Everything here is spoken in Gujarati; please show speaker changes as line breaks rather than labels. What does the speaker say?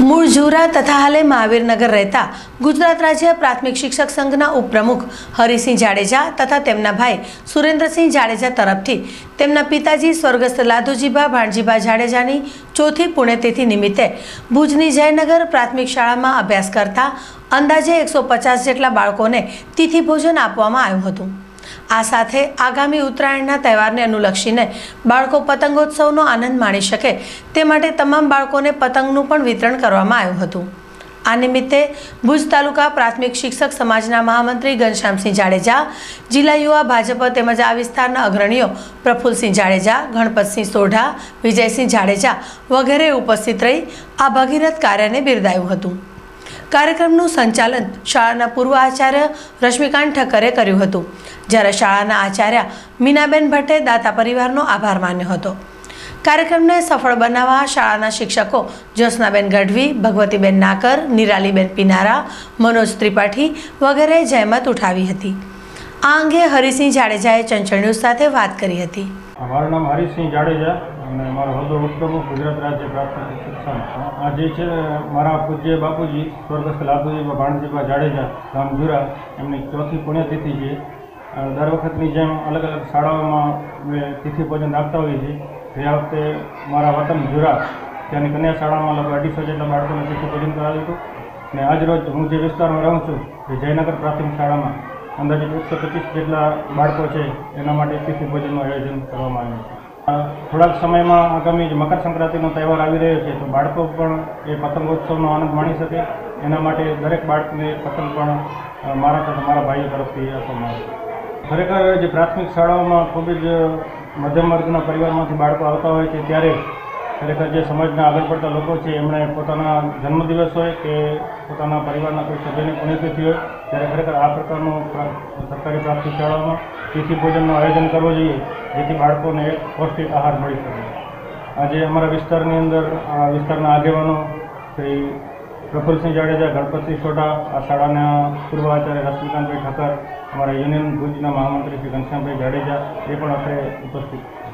મૂળ જુરા તથા હાલે મહાવીરનગર રહેતા ગુજરાત રાજ્ય પ્રાથમિક શિક્ષક સંઘના ઉપપ્રમુખ હરિસિંહ જાડેજા તથા તેમના ભાઈ સુરેન્દ્રસિંહ જાડેજા તરફથી તેમના પિતાજી સ્વર્ગસ્થ લાધુજીભા ભાણજીભા જાડેજાની ચોથી પુણ્યતિથિ નિમિત્તે ભુજની જયનગર પ્રાથમિક શાળામાં અભ્યાસ કરતા અંદાજે એકસો પચાસ જેટલા બાળકોને તિથિ ભોજન આપવામાં આવ્યું હતું. આ સાથે આગામી ઉત્તરાયણના તહેવારને અનુલક્ષીને બાળકો પતંગોત્સવનો આનંદ માણી શકે તે માટે તમામ બાળકોને પતંગનું પણ વિતરણ કરવામાં આવ્યું હતું. આ નિમિત્તે ભુજ તાલુકા પ્રાથમિક શિક્ષક સમાજના મહામંત્રી ઘનશ્યામસિંહ જાડેજા, જિલ્લા યુવા ભાજપ તેમજ આ વિસ્તારના અગ્રણીઓ પ્રફુલસિંહ જાડેજા, ગણપતસિંહ સોઢા, વિજયસિંહ જાડેજા વગેરે ઉપસ્થિત રહી આ ભગીરથ કાર્યને બિરદાવ્યું હતું. કાર્યક્રમનું સંચાલન શાળાના પૂર્વ આચાર્ય રશ્મિકાંત ઠક્કરે કર્યું હતું, જ્યારે શાળાના આચાર્ય મીનાબેન ભટ્ટે દાતા પરિવારનો આભાર માન્યો હતો. કાર્યક્રમને સફળ બનાવવા શાળાના શિક્ષકો જ્યોત્સનાબેન ગઢવી, ભગવતીબેન નાકર, નિરાલીબેન પિનારા, મનોજ ત્રિપાઠી વગેરે જહેમત ઉઠાવી હતી. આ અંગે હરિસિંહ જાડેજાએ ચંચળ ન્યૂઝ સાથે વાત કરી હતી.
મારું નામ હરિસિંહ જાડેજા. અને મારો હૃદય ઉપપ્રમુખ ગુજરાત રાજ્ય પ્રાથમિક શિક્ષણ આ જે છે મારા પૂજ્ય બાપુજી, સ્વર્ગસ્થ લાભુજી ભાણજીબા જાડેજા, ગામ જુરા, એમની ચોથી પુણ્યતિથિ છે. દર વખતની જેમ અલગ અલગ શાળાઓમાં મેં તિથિ ભોજન આપતા હોઈએ છીએ. ગયા વખતે મારા વતન જુરા, ત્યાંની કન્યા શાળામાં લગભગ અઢીસો જેટલા બાળકોને તિથિ ભોજન કરાવ્યું હતું. ને આજ રોજ હું જે વિસ્તારમાં રહું છું, એ જયનગર પ્રાથમિક શાળામાં અંદાજિત એકસો પચીસ જેટલા બાળકો છે, એના માટે તિથિ ભોજનનું આયોજન કરવામાં આવ્યું છે. થોડાક સમયમાં આગામી જે મકર સંક્રાંતિનો તહેવાર આવી રહ્યો છે, તો બાળકો પણ એ પતંગોત્સવનો આનંદ માણી શકે. એના માટે દરેક બાળકને પતંગ પણ મારા તથા મારા ભાઈઓ તરફથી આપવામાં આવે. ખરેખર જે પ્રાથમિક શાળાઓમાં ખૂબ જ મધ્યમ વર્ગના પરિવારમાંથી બાળકો આવતા હોય છે, ત્યારે ખરેખર જે સમાજના આગળ પડતા લોકો છે, એમણે પોતાના જન્મદિવસ હોય કે પોતાના પરિવારના કોઈ સભ્યની પુણ્યતિથિ હોય, ત્યારે ખરેખર આ પ્રકારનું સરકારી પ્રાપ્તિ શાળાઓમાં તિથિ ભોજનનું આયોજન કરવું જોઈએ, જેથી બાળકોને એક પૌષ્ટિક આહાર મળી શકે. આજે અમારા વિસ્તારની અંદર વિસ્તારના આગેવાનો શ્રી પ્રફુલસિંહ જાડેજા, ગણપતસિંહ સોઢા, આ શાળાના પૂર્વ આચાર્ય રશ્મિકાંતભાઈ ઠક્કર અમારા યુનિયન ભુજના મહામંત્રી શ્રી ઘનશ્યામભાઈ જાડેજા, એ પણ અત્રે ઉપસ્થિત